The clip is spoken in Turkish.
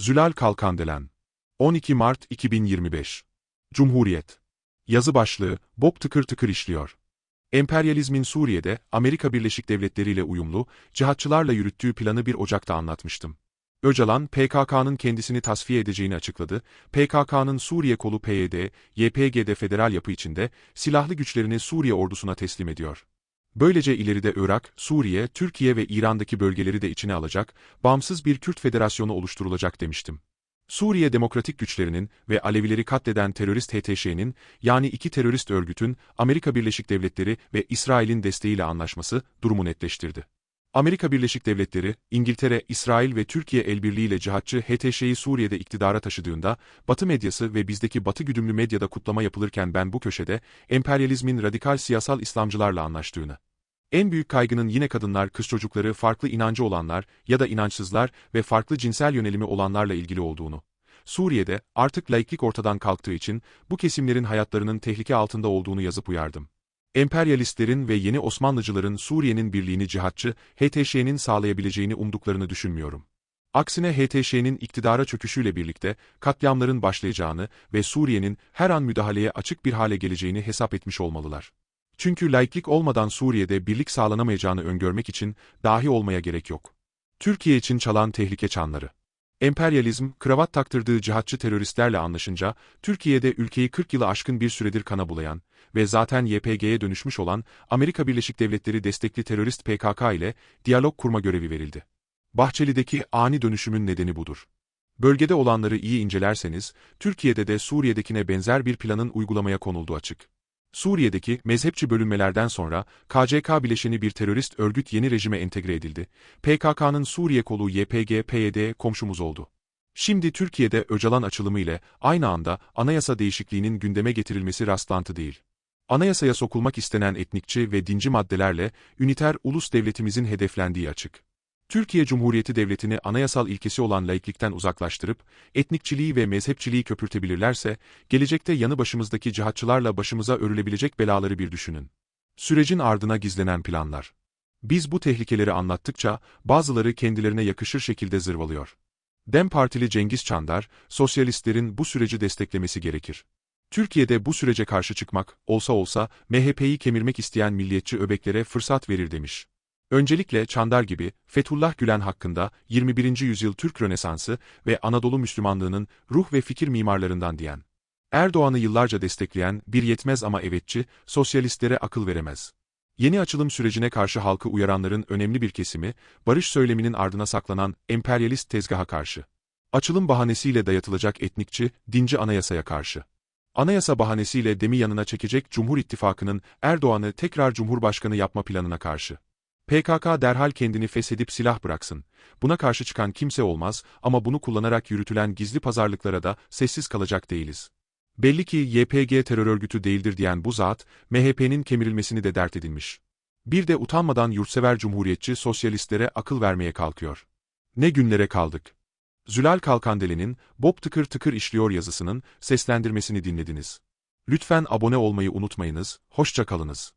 Zülal Kalkandelen 12 Mart 2025 Cumhuriyet Yazı başlığı, Bob tıkır tıkır işliyor. Emperyalizmin Suriye'de, Amerika Birleşik Devletleri ile uyumlu, cihatçılarla yürüttüğü planı bir Ocak'ta anlatmıştım. Öcalan, PKK'nın kendisini tasfiye edeceğini açıkladı, PKK'nın Suriye kolu PYD, YPG'de federal yapı içinde, silahlı güçlerini Suriye ordusuna teslim ediyor. Böylece ileride Irak, Suriye, Türkiye ve İran'daki bölgeleri de içine alacak, bağımsız bir Kürt federasyonu oluşturulacak demiştim. Suriye Demokratik Güçlerinin ve Alevileri katleden terörist HTŞ'nin, yani iki terörist örgütün, Amerika Birleşik Devletleri ve İsrail'in desteğiyle anlaşması, durumu netleştirdi. Amerika Birleşik Devletleri, İngiltere, İsrail ve Türkiye elbirliğiyle cihatçı HTŞ'yi Suriye'de iktidara taşıdığında, Batı medyası ve bizdeki Batı güdümlü medyada kutlama yapılırken ben bu köşede, emperyalizmin radikal siyasal İslamcılarla anlaştığını, en büyük kaygının yine kadınlar, kız çocukları, farklı inancı olanlar ya da inançsızlar ve farklı cinsel yönelimi olanlarla ilgili olduğunu. Suriye'de artık laiklik ortadan kalktığı için bu kesimlerin hayatlarının tehlike altında olduğunu yazıp uyardım. Emperyalistlerin ve yeni Osmanlıcıların Suriye'nin birliğini cihatçı, HTŞ'nin sağlayabileceğini umduklarını düşünmüyorum. Aksine HTŞ'nin iktidara çöküşüyle birlikte katliamların başlayacağını ve Suriye'nin her an müdahaleye açık bir hale geleceğini hesap etmiş olmalılar. Çünkü laiklik olmadan Suriye'de birlik sağlanamayacağını öngörmek için dahi olmaya gerek yok. Türkiye için çalan tehlike çanları. Emperyalizm, kravat taktırdığı cihatçı teröristlerle anlaşınca, Türkiye'de ülkeyi 40 yılı aşkın bir süredir kana bulayan ve zaten YPG'ye dönüşmüş olan Amerika Birleşik Devletleri destekli terörist PKK ile diyalog kurma görevi verildi. Bahçeli'deki ani dönüşümün nedeni budur. Bölgede olanları iyi incelerseniz, Türkiye'de de Suriye'dekine benzer bir planın uygulamaya konulduğu açık. Suriye'deki mezhepçi bölünmelerden sonra KCK bileşeni bir terörist örgüt yeni rejime entegre edildi. PKK'nın Suriye kolu YPG-PYD komşumuz oldu. Şimdi Türkiye'de Öcalan açılımı ile aynı anda anayasa değişikliğinin gündeme getirilmesi rastlantı değil. Anayasaya sokulmak istenen etnikçi ve dinci maddelerle üniter ulus devletimizin hedeflendiği açık. Türkiye Cumhuriyeti Devleti'ni anayasal ilkesi olan laiklikten uzaklaştırıp, etnikçiliği ve mezhepçiliği köpürtebilirlerse, gelecekte yanı başımızdaki cihatçılarla başımıza örülebilecek belaları bir düşünün. Sürecin ardına gizlenen planlar. Biz bu tehlikeleri anlattıkça, bazıları kendilerine yakışır şekilde zırvalıyor. Dem Partili Cengiz Çandar, sosyalistlerin bu süreci desteklemesi gerekir. Türkiye'de bu sürece karşı çıkmak, olsa olsa, MHP'yi kemirmek isteyen milliyetçi öbeklere fırsat verir demiş. Öncelikle Çandar gibi, Fethullah Gülen hakkında 21. yüzyıl Türk Rönesansı ve Anadolu Müslümanlığının ruh ve fikir mimarlarından diyen. Erdoğan'ı yıllarca destekleyen bir yetmez ama evetçi, sosyalistlere akıl veremez. Yeni açılım sürecine karşı halkı uyaranların önemli bir kesimi, barış söyleminin ardına saklanan emperyalist tezgaha karşı. Açılım bahanesiyle dayatılacak etnikçi, dinci anayasaya karşı. Anayasa bahanesiyle demi yanına çekecek Cumhur İttifakı'nın Erdoğan'ı tekrar Cumhurbaşkanı yapma planına karşı. PKK derhal kendini feshedip silah bıraksın. Buna karşı çıkan kimse olmaz ama bunu kullanarak yürütülen gizli pazarlıklara da sessiz kalacak değiliz. Belli ki YPG terör örgütü değildir diyen bu zat, MHP'nin kemirilmesini de dert edinmiş. Bir de utanmadan yurtsever cumhuriyetçi sosyalistlere akıl vermeye kalkıyor. Ne günlere kaldık. Zülal Kalkandeli'nin Bob tıkır tıkır işliyor yazısının seslendirmesini dinlediniz. Lütfen abone olmayı unutmayınız, hoşça kalınız.